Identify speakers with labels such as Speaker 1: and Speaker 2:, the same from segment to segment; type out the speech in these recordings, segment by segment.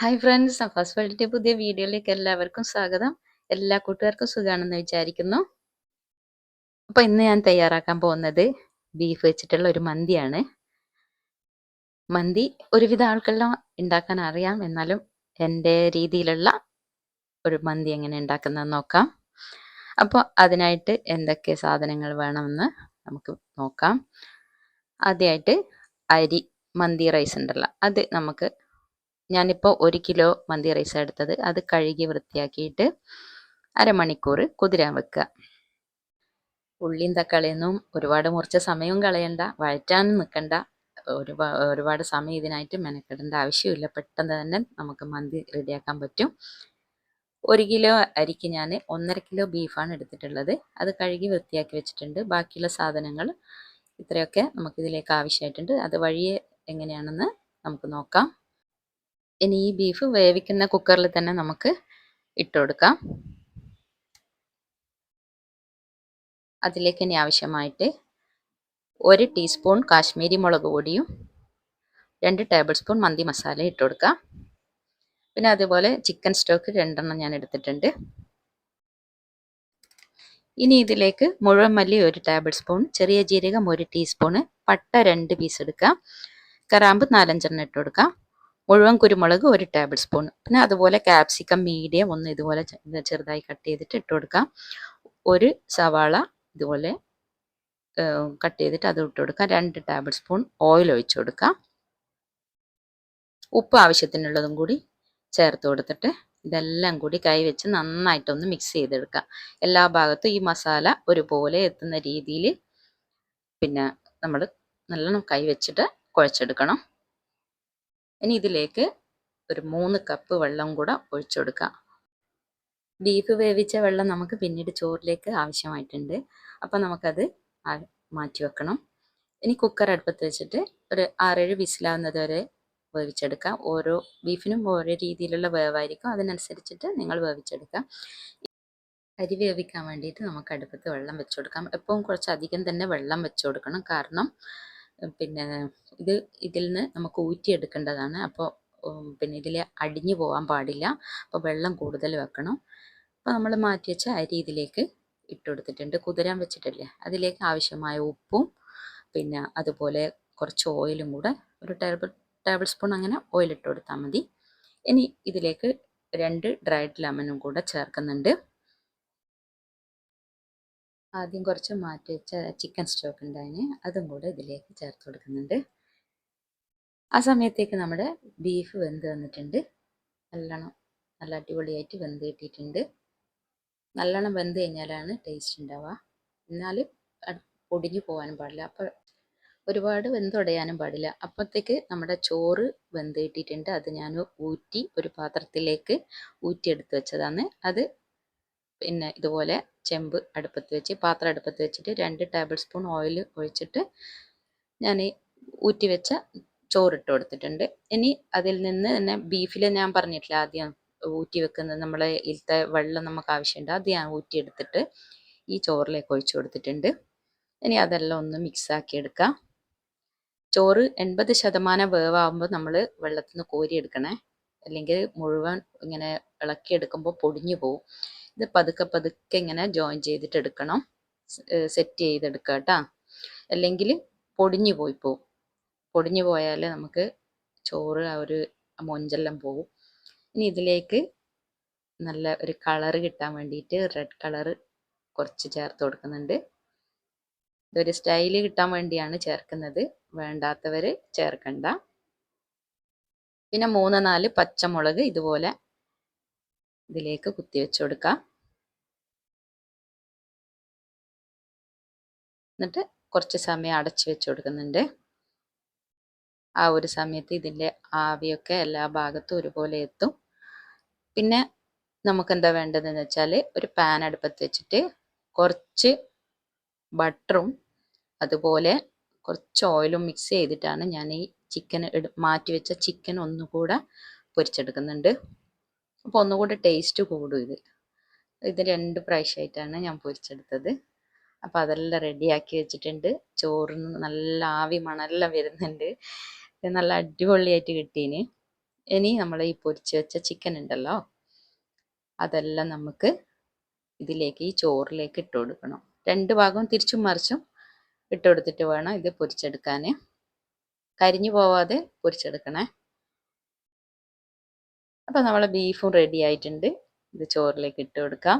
Speaker 1: Hi friends first വേൾഡിന്റെ പുതിയ വീഡിയോയിലേക്ക് എല്ലാവർക്കും സ്വാഗതം. എല്ലാ കൂട്ടുകാർക്കും സുഖമാണെന്ന് വിചാരിക്കുന്നു. അപ്പോൾ ഇന്ന് ഞാൻ തയ്യാറാക്കാൻ പോകുന്നത് ബീഫ് വെച്ചിട്ടുള്ള ഒരു മന്തിയാണ്. മന്തി ഒരുവിധ ആൾക്കെല്ലാം ഉണ്ടാക്കാൻ അറിയാം. എന്നാലും എന്റെ രീതിയിലുള്ള ഒരു മന്തി എങ്ങനെ ഉണ്ടാക്കുന്നതെന്ന് നോക്കാം. അപ്പോൾ അതിനായിട്ട് എന്തൊക്കെ സാധനങ്ങൾ വേണമെന്ന് നമുക്ക് നോക്കാം. ആദ്യമായിട്ട് അരി മന്തി റൈസ് ഉണ്ടല്ലോ. അത് നമുക്ക് ഞാനിപ്പോൾ ഒരു കിലോ മന്തി റൈസ് എടുത്തത്. അത് കഴുകി വൃത്തിയാക്കിയിട്ട് അരമണിക്കൂർ കുതിരാൻ വെക്കുക. ഉള്ളിയും തക്കാളിയൊന്നും ഒരുപാട് മുറിച്ച സമയവും കളയണ്ട വഴറ്റാനും നിൽക്കണ്ട. ഒരുപാട് ഒരുപാട് സമയം ഇതിനായിട്ട് മെനക്കെടേണ്ട ആവശ്യമില്ല. പെട്ടെന്ന് തന്നെ നമുക്ക് മന്തി റെഡിയാക്കാൻ പറ്റും. ഒരു കിലോ അരിക്ക് ഞാൻ ഒന്നര കിലോ ബീഫാണ് എടുത്തിട്ടുള്ളത്. അത് കഴുകി വൃത്തിയാക്കി വെച്ചിട്ടുണ്ട്. ബാക്കിയുള്ള സാധനങ്ങൾ ഇത്രയൊക്കെ നമുക്കിതിലേക്ക് ആവശ്യമായിട്ടുണ്ട്. അത് വഴിയെ എങ്ങനെയാണെന്ന് നമുക്ക് നോക്കാം. ഇനി ഈ ബീഫ് വേവിക്കുന്ന കുക്കറിൽ തന്നെ നമുക്ക് ഇട്ട് കൊടുക്കാം. അതിലേക്ക് ഇനി ആവശ്യമായിട്ട് ഒരു ടീസ്പൂൺ കാശ്മീരി മുളക് പൊടിയും രണ്ട് ടേബിൾ സ്പൂൺ മന്തി മസാല ഇട്ട് കൊടുക്കാം. പിന്നെ അതുപോലെ ചിക്കൻ സ്റ്റോക്ക് രണ്ടെണ്ണം ഞാൻ എടുത്തിട്ടുണ്ട്. ഇനി ഇതിലേക്ക് മുഴുവൻ മല്ലി ഒരു ടേബിൾ സ്പൂൺ ചെറിയ ജീരകം ഒരു ടീസ്പൂണ് പട്ട രണ്ട് പീസ് എടുക്കാം. കറാമ്പ് നാലഞ്ചെണ്ണം ഇട്ട് കൊടുക്കാം. മുഴുവൻ കുരുമുളക് ഒരു ടേബിൾ സ്പൂൺ പിന്നെ അതുപോലെ ക്യാപ്സിക്കം മീഡിയം ഒന്ന് ഇതുപോലെ ചെറുതായി കട്ട് ചെയ്തിട്ട് ഇട്ട് കൊടുക്കാം. ഒരു സവാള ഇതുപോലെ കട്ട് ചെയ്തിട്ട് അത് ഇട്ട് കൊടുക്കാം. രണ്ട് ടേബിൾ സ്പൂൺ ഓയിൽ ഒഴിച്ചു കൊടുക്കാം. ഉപ്പ് ആവശ്യത്തിനുള്ളതും കൂടി ചേർത്ത് കൊടുത്തിട്ട് ഇതെല്ലാം കൂടി കൈ വെച്ച് നന്നായിട്ടൊന്ന് മിക്സ് ചെയ്തെടുക്കാം. എല്ലാ ഭാഗത്തും ഈ മസാല ഒരുപോലെ എത്തുന്ന രീതിയിൽ പിന്നെ നമ്മൾ നല്ലോണം കൈ വെച്ചിട്ട് കുഴച്ചെടുക്കണം. ഇനി ഇതിലേക്ക് ഒരു മൂന്ന് കപ്പ് വെള്ളം കൂടെ ഒഴിച്ചു കൊടുക്കാം. ബീഫ് വേവിച്ച വെള്ളം നമുക്ക് പിന്നീട് ചോറിലേക്ക് ആവശ്യമായിട്ടുണ്ട്. അപ്പം നമുക്കത് മാറ്റി വെക്കണം. ഇനി കുക്കർ അടുപ്പത്ത് വെച്ചിട്ട് ഒരു ആറേഴ് വിസിലാവുന്നത് വരെ വേവിച്ചെടുക്കാം. ഓരോ ബീഫിനും ഓരോ രീതിയിലുള്ള വേവായിരിക്കും. അതിനനുസരിച്ചിട്ട് നിങ്ങൾ വേവിച്ചെടുക്കാം. അരി വേവിക്കാൻ വേണ്ടിയിട്ട് നമുക്ക് അടുപ്പത്ത് വെള്ളം വെച്ചു കൊടുക്കാം. എപ്പോഴും കുറച്ചധികം തന്നെ വെള്ളം വെച്ചു കൊടുക്കണം. കാരണം പിന്നെ ഇത് ഇതിൽ നിന്ന് നമുക്ക് ഊറ്റിയെടുക്കേണ്ടതാണ്. അപ്പോൾ പിന്നെ ഇതിൽ അടിഞ്ഞു പോകാൻ പാടില്ല. അപ്പോൾ വെള്ളം കൂടുതൽ വെക്കണം. അപ്പോൾ നമ്മൾ മാറ്റി വെച്ച അരി ഇതിലേക്ക് ഇട്ട് കൊടുത്തിട്ടുണ്ട് കുതിരാൻ വെച്ചിട്ടില്ലേ? അതിലേക്ക് ആവശ്യമായ ഉപ്പും പിന്നെ അതുപോലെ കുറച്ച് ഓയിലും കൂടെ ഒരു ടേബിൾ ടേബിൾ സ്പൂൺ അങ്ങനെ ഓയിൽ ഇട്ട് കൊടുത്താൽ മതി. ഇനി ഇതിലേക്ക് രണ്ട് ഡ്രൈഡ് ലെമനും കൂടെ ചേർക്കുന്നുണ്ട്. ആദ്യം കുറച്ച് മാറ്റി വെച്ച ചിക്കൻ സ്റ്റോക്ക് ഉണ്ടായിന് അതും കൂടെ ഇതിലേക്ക് ചേർത്ത് കൊടുക്കുന്നുണ്ട്. ആ സമയത്തേക്ക് നമ്മുടെ ബീഫ് വെന്ത് വന്നിട്ടുണ്ട്. നല്ലോണം നല്ല അടിപൊളിയായിട്ട് വെന്ത് കിട്ടിയിട്ടുണ്ട്. നല്ലോണം വെന്ത് കഴിഞ്ഞാലാണ് ടേസ്റ്റ് ഉണ്ടാവുക. എന്നാൽ പൊടിഞ്ഞു പോകാനും പാടില്ല. അപ്പോൾ ഒരുപാട് വെന്തുടയാനും പാടില്ല. അപ്പോഴത്തേക്ക് നമ്മുടെ ചോറ് വെന്ത് കിട്ടിയിട്ടുണ്ട്. അത് ഞാൻ ഊറ്റി ഒരു പാത്രത്തിലേക്ക് ഊറ്റിയെടുത്ത് വെച്ചതാണ്. അത് പിന്നെ ഇതുപോലെ ചെമ്പ് അടുപ്പത്ത് വെച്ച് പാത്രം അടുപ്പത്ത് വെച്ചിട്ട് രണ്ട് ടേബിൾ സ്പൂൺ ഓയിൽ ഒഴിച്ചിട്ട് ഞാൻ ഈ ഊറ്റി വെച്ച ചോറിട്ട് കൊടുത്തിട്ടുണ്ട്. ഇനി അതിൽ നിന്ന് തന്നെ ബീഫിൽ ഞാൻ പറഞ്ഞിട്ടില്ല ആദ്യം ഊറ്റി വെക്കുന്നത് നമ്മളെ ഇതിലത്തെ വെള്ളം നമുക്ക് ആവശ്യമുണ്ട് അത് ഞാൻ ഊറ്റിയെടുത്തിട്ട് ഈ ചോറിലേക്ക് ഒഴിച്ചു കൊടുത്തിട്ടുണ്ട്. ഇനി അതെല്ലാം ഒന്ന് മിക്സ് ആക്കി എടുക്കാം. ചോറ് എൺപത് ശതമാനം വേവാകുമ്പോൾ നമ്മൾ വെള്ളത്തിൽ നിന്ന് കോരിയെടുക്കണേ അല്ലെങ്കിൽ മുഴുവൻ ഇങ്ങനെ ഇളക്കിയെടുക്കുമ്പോൾ പൊടിഞ്ഞു പോകും ഇത് പതുക്കെ പതുക്കെ ഇങ്ങനെ ജോയിൻ ചെയ്തിട്ട് എടുക്കണം സെറ്റ് ചെയ്തെടുക്കുക കേട്ടോ അല്ലെങ്കിൽ പൊടിഞ്ഞു പോയി പോവും. പൊടിഞ്ഞു പോയാൽ നമുക്ക് ചോറ് ആ ഒരു മൊഞ്ചെല്ലാം പോവും. ഇനി ഇതിലേക്ക് നല്ല ഒരു കളറ് കിട്ടാൻ വേണ്ടിയിട്ട് റെഡ് കളറ് കുറച്ച് ചേർത്ത് കൊടുക്കുന്നുണ്ട്. ഇതൊരു സ്റ്റൈൽ കിട്ടാൻ വേണ്ടിയാണ് ചേർക്കുന്നത്. വേണ്ടാത്തവർ ചേർക്കണ്ട. പിന്നെ മൂന്ന് നാല് പച്ചമുളക് ഇതുപോലെ ഇതിലേക്ക് കുത്തി വെച്ച് കൊടുക്കാം. എന്നിട്ട് കുറച്ച് സമയം അടച്ചു വെച്ച് കൊടുക്കുന്നുണ്ട്. ആ ഒരു സമയത്ത് ഇതിന്റെ ആവിയൊക്കെ എല്ലാ ഭാഗത്തും ഒരുപോലെ എത്തും. പിന്നെ നമുക്ക് എന്താ വേണ്ടതെന്ന് വെച്ചാൽ ഒരു പാൻ അടുപ്പത്ത് വെച്ചിട്ട് കുറച്ച് ബട്ടറും അതുപോലെ കുറച്ച് ഓയിലും മിക്സ് ചെയ്തിട്ടാണ് ഞാൻ ഈ ചിക്കൻ മാറ്റി വെച്ച ചിക്കൻ ഒന്നുകൂടെ പൊരിച്ചെടുക്കുന്നുണ്ട്. അപ്പോൾ ഒന്നുകൂടെ ടേസ്റ്റ് കൂടും ഇത്. ഇത് രണ്ട് പ്രാവശ്യമായിട്ടാണ് ഞാൻ പൊരിച്ചെടുത്തത്. അപ്പോൾ അതെല്ലാം റെഡിയാക്കി വെച്ചിട്ടുണ്ട്. ചോറിന് നല്ല ആവി മണെല്ലാം വരുന്നുണ്ട്. നല്ല അടിപൊളിയായിട്ട് കിട്ടീന്. ഇനി നമ്മൾ ഈ പൊരിച്ച് വെച്ച ചിക്കൻ ഉണ്ടല്ലോ അതെല്ലാം നമുക്ക് ഇതിലേക്ക് ഈ ചോറിലേക്ക് ഇട്ട് കൊടുക്കണം. രണ്ട് ഭാഗവും തിരിച്ചും മറിച്ചും ഇട്ട് കൊടുത്തിട്ട് വേണം ഇത് പൊരിച്ചെടുക്കാൻ കരിഞ്ഞു പോവാതെ പൊരിച്ചെടുക്കണേ. അപ്പോൾ നമ്മളെ ബീഫും റെഡി ആയിട്ടുണ്ട്. ഇത് ചോറിലേക്ക് ഇട്ട് കൊടുക്കാം.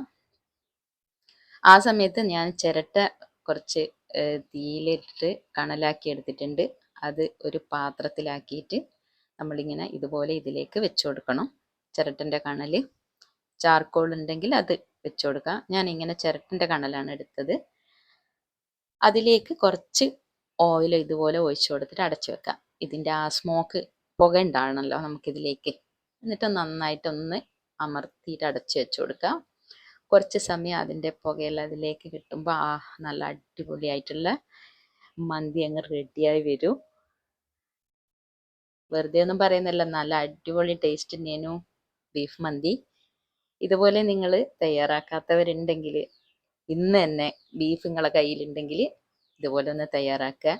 Speaker 1: ആ സമയത്ത് ഞാൻ ചിരട്ട കുറച്ച് തീയിലിട്ട് കണലാക്കി എടുത്തിട്ടുണ്ട്. അത് ഒരു പാത്രത്തിലാക്കിയിട്ട് നമ്മളിങ്ങനെ ഇതുപോലെ ഇതിലേക്ക് വെച്ചു കൊടുക്കണം. ചിരട്ടന്റെ കണൽ. ചാർക്കോൾ ഉണ്ടെങ്കിൽ അത് വെച്ചു കൊടുക്കാം. ഞാൻ ഇങ്ങനെ ചിരട്ടന്റെ കണലാണ് എടുത്തത്. അതിലേക്ക് കുറച്ച് ഓയിൽ ഇതുപോലെ ഒഴിച്ചു കൊടുത്തിട്ട് അടച്ചു വെക്കാം. ഇതിന്റെ ആ സ്മോക്ക് പുക ഉണ്ടാകണമല്ലോ നമുക്കിതിലേക്ക്. എന്നിട്ട് നന്നായിട്ടൊന്ന് അമർത്തിയിട്ട് അടച്ചു വെച്ചു കൊടുക്കാം. കുറച്ച് സമയം അതിന്റെ പുകയെല്ലാം അതിലേക്ക് കിട്ടുമ്പോൾ ആ നല്ല അടിപൊളിയായിട്ടുള്ള മന്തി അങ്ങ് റെഡിയായി വരും. വെറുതെ ഒന്നും പറയുന്നില്ല. നല്ല അടിപൊളി ടേസ്റ്റ് തന്നെയായിരുന്നു ബീഫ് മന്തി. ഇതുപോലെ നിങ്ങൾ തയ്യാറാക്കാത്തവരുണ്ടെങ്കിൽ ഇന്ന് തന്നെ ബീഫ് നിങ്ങളെ കയ്യിലുണ്ടെങ്കിൽ ഇതുപോലെ ഒന്ന് തയ്യാറാക്കുക.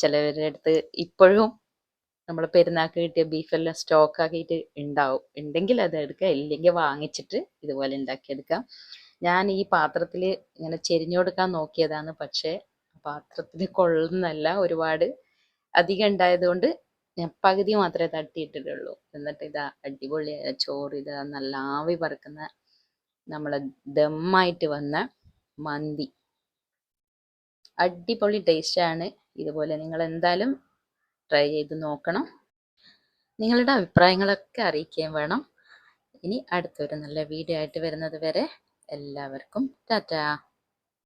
Speaker 1: ചിലവരുടെ അടുത്ത് ഇപ്പോഴും നമ്മൾ പെരുന്നാൾക്ക് കിട്ടിയ ബീഫെല്ലാം സ്റ്റോക്ക് ആക്കിയിട്ട് ഉണ്ടാവും ഉണ്ടെങ്കിൽ അത് എടുക്കുക ഇല്ലെങ്കിൽ വാങ്ങിച്ചിട്ട് ഇതുപോലെ ഉണ്ടാക്കിയെടുക്കാം ഞാൻ ഈ പാത്രത്തിൽ ഇങ്ങനെ ചെരിഞ്ഞു കൊടുക്കാൻ നോക്കിയതാണ്. പക്ഷേ പാത്രത്തിൽ കൊള്ളുന്നല്ല ഒരുപാട് അധികം ഉണ്ടായതുകൊണ്ട് ഞാൻ പകുതി മാത്രമേ തട്ടിയിട്ടുള്ളൂ എന്നിട്ട് ഇതാ അടിപൊളി ചോറ് ഇതാ നല്ല ആവി പറക്കുന്ന നമ്മളെ ദമ്മായിട്ട് വന്ന മന്തി. അടിപൊളി ടേസ്റ്റാണ് ഇതുപോലെ നിങ്ങൾ എന്തായാലും ട്രൈ ചെയ്ത് നോക്കണം. നിങ്ങളുടെ അഭിപ്രായങ്ങളൊക്കെ അറിയിക്കുകയും വേണം. ഇനി അടുത്തൊരു നല്ല വീഡിയോ ആയിട്ട് വരുന്നത് വരെ എല്ലാവർക്കും ടാറ്റാ.